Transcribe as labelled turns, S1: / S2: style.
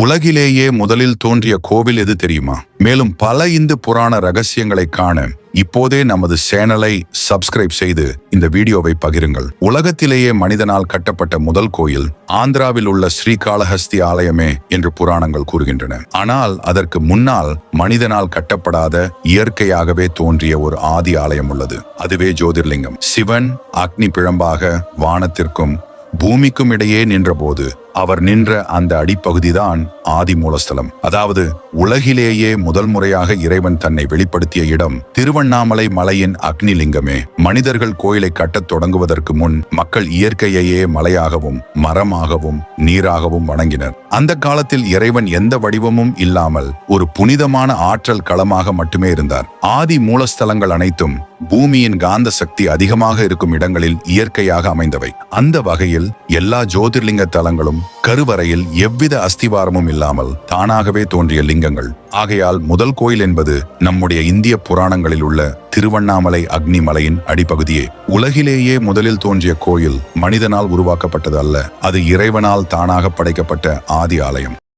S1: உலகிலேயே முதலில் தோன்றிய கோவில் எது தெரியுமா? மேலும் பல இந்து புராண ரகசியங்களை காண இப்போதே நமது சேனலை சப்ஸ்கிரைப் செய்து இந்த வீடியோவை பகிருங்கள். உலகத்திலேயே மனிதனால் கட்டப்பட்ட முதல் கோயில் ஆந்திராவில் உள்ள ஸ்ரீகாளஹஸ்தி ஆலயமே என்று புராணங்கள் கூறுகின்றன. ஆனால் அதற்கு முன்னால் மனிதனால் கட்டப்படாத இயற்கையாகவே தோன்றிய ஒரு ஆதி ஆலயம் உள்ளது. அதுவே ஜோதிர்லிங்கம். சிவன் அக்னி பிழம்பாக வானத்திற்கும் பூமிக்கும் இடையே நின்றபோது அவர் நின்ற அந்த அடிப்பகுதிதான் ஆதி மூலஸ்தலம். அதாவது உலகிலேயே முதல் முறையாக இறைவன் தன்னை வெளிப்படுத்திய இடம் திருவண்ணாமலை மலையின் அக்னிலிங்கமே. மனிதர்கள் கோயிலை கட்டத் தொடங்குவதற்கு முன் மக்கள் இயற்கையையே மலையாகவும் மரமாகவும் நீராகவும் வணங்கினர். அந்த காலத்தில் இறைவன் எந்த வடிவமும் இல்லாமல் ஒரு புனிதமான ஆற்றல் களமாக மட்டுமே இருந்தார். ஆதி மூலஸ்தலங்கள் அனைத்தும் பூமியின் காந்த சக்தி அதிகமாக இருக்கும் இடங்களில் இயற்கையாக அமைந்தவை. அந்த வகையில் எல்லா ஜோதிர்லிங்க தலங்களும் கருவறையில் எவ்வித அஸ்திவாரமும் இல்லாமல் தானாகவே தோன்றிய லிங்கங்கள். ஆகையால் முதல் கோயில் என்பது நம்முடைய இந்திய புராணங்களில் உள்ள திருவண்ணாமலை அக்னி மலையின் அடிப்பகுதியே. உலகிலேயே முதலில் தோன்றிய கோயில் மனிதனால் உருவாக்கப்பட்டது அல்ல அது இறைவனால் தானாக படைக்கப்பட்ட ஆதி ஆலயம்.